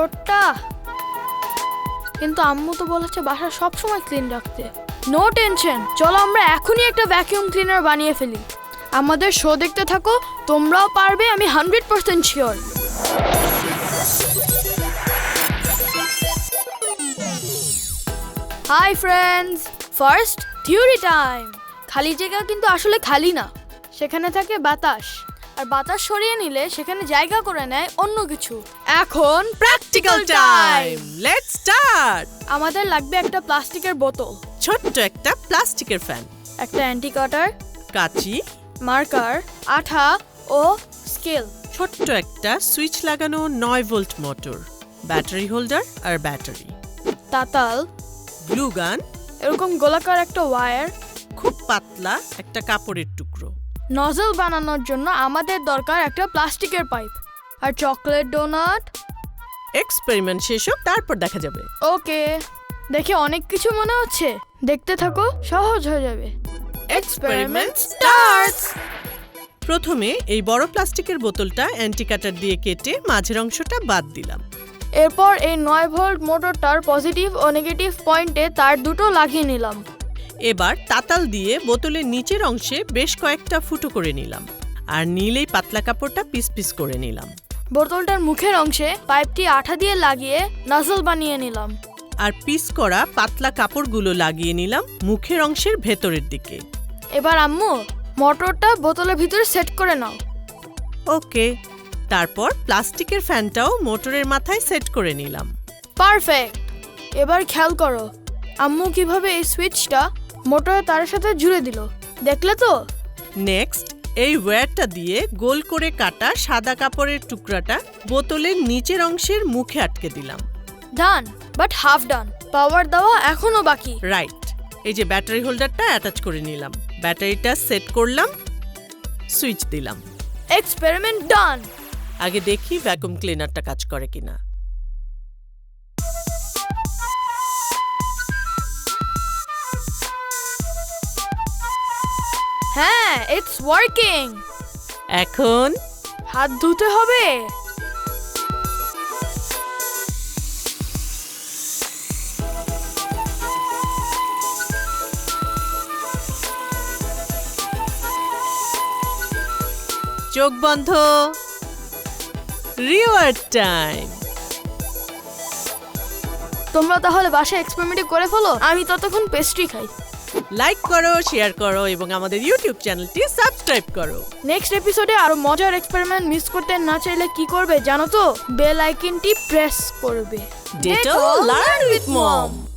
ফ্লোরটা কিন্তু আম্মু তো বলেছে বাসা সব সময় ক্লিন রাখতে। নো টেনশন চলো আমরা এখনই একটা ভ্যাকিউম ক্লিনার বানিয়ে ফেলি। আমাদের শো দেখতে থাকো, তোমরাও পারবে, আমি hundred percent sure hi friends first theory time খালি জায়গা কিন্তু আসলে খালি না। সেখানে থাকে বাতাস। আর বাতাস সরিয়ে নিলে সেখানে জায়গা করে নেয় অন্য কিছু। এখন প্র্যাকটিক্যাল টাইম লেটস স্টার্ট আমাদের লাগবে একটা প্লাস্টিকের বোতল। ছোট্ট একটা প্লাস্টিকের ফ্যান একটা অ্যান্টি কাটার কাঁচি। মার্কার আঠা ও স্কেল ছোট্ট একটা সুইচ লাগানো নয় ভোল্ট মোটর ব্যাটারি হোল্ডার আর ব্যাটারি তাতাল। গ্লু গান এরকম গোলাকার একটা ওয়্যার খুব পাতলা একটা কাপড়ের টুকরো। নজল বানানোর জন্য আমাদের দরকার একটা প্লাস্টিকের পাইপ। আর চকলেট ডোনাট। এক্সপেরিমেন্ট শেষ হোক তারপর দেখা যাবে। ওকে। দেখে অনেক কিছু মনে হচ্ছে। দেখতে থাকো সহজ হয়ে যাবে। এক্সপেরিমেন্ট স্টার্টস প্রথমে এই বড় প্লাস্টিকের বোতলটা অ্যান্টি কাটার দিয়ে কেটে মাঝের অংশটা বাদ দিলাম। এরপর এই নয় ভোল্ট মোটরটার পজিটিভ ও নেগেটিভ পয়েন্টে তার দুটো লাগিয়ে নিলাম। এবার তাতাল দিয়ে বোতলের নিচের অংশে বেশ কয়েকটা ফুটো করে নিলাম আর নীলেই পাতলা কাপড়টা পিস পিস করে নিলাম। বোতলটার মুখের অংশে পাইপটি আঠা দিয়ে লাগিয়ে নাজল বানিয়ে নিলাম। আর পিস করা পাতলা কাপড়গুলো লাগিয়ে নিলাম মুখের অংশের ভেতরের দিকে। এবার আম্মু মোটরটা বোতলের ভিতরে সেট করে নাও। ওকে। তারপর প্লাস্টিকের ফ্যানটাও মোটরের মাথায় সেট করে নিলাম। পারফেক্ট। এবার খেয়াল করো আম্মু কীভাবে এই সুইচটা মোটরের তার সাথে জুড়ে দিল। দেখলে তো? নেক্সট এই ওয়্যারটা দিয়ে গোল করে কাটা সাদা কাপড়ের টুকরাটা বোতলের নিচের অংশের মুখে আটকে দিলাম। ডান বাট হাফ ডান পাওয়ার দেওয়া এখনও বাকি। রাইট এই যে ব্যাটারি হোল্ডারটা অ্যাটাচ করে নিলাম। ব্যাটারিটা সেট করলাম সুইচ দিলাম। এক্সপেরিমেন্ট ডান আগে দেখি ভ্যাকুম ক্লিনারটা কাজ করে কিনা। হ্যাঁ ইটস ওয়ার্কিং এখন? হাত ধুতে হবে। চোখ বন্ধ। Reward time. তোমরা তাহলে বাসায় এক্সপেরিমেন্ট করে ফেলো আমি ততক্ষণ পেস্ট্রি খাই। লাইক করো শেয়ার করো এবং আমাদের ইউটিউব চ্যানেলটি সাবস্ক্রাইব করো। নেক্সট এপিসোডে আরও মজার এক্সপেরিমেন্ট মিস করতে না চাইলে কি করবে জানো তো? বেল আইকনটি প্রেস করবে। Detto, learn with mom.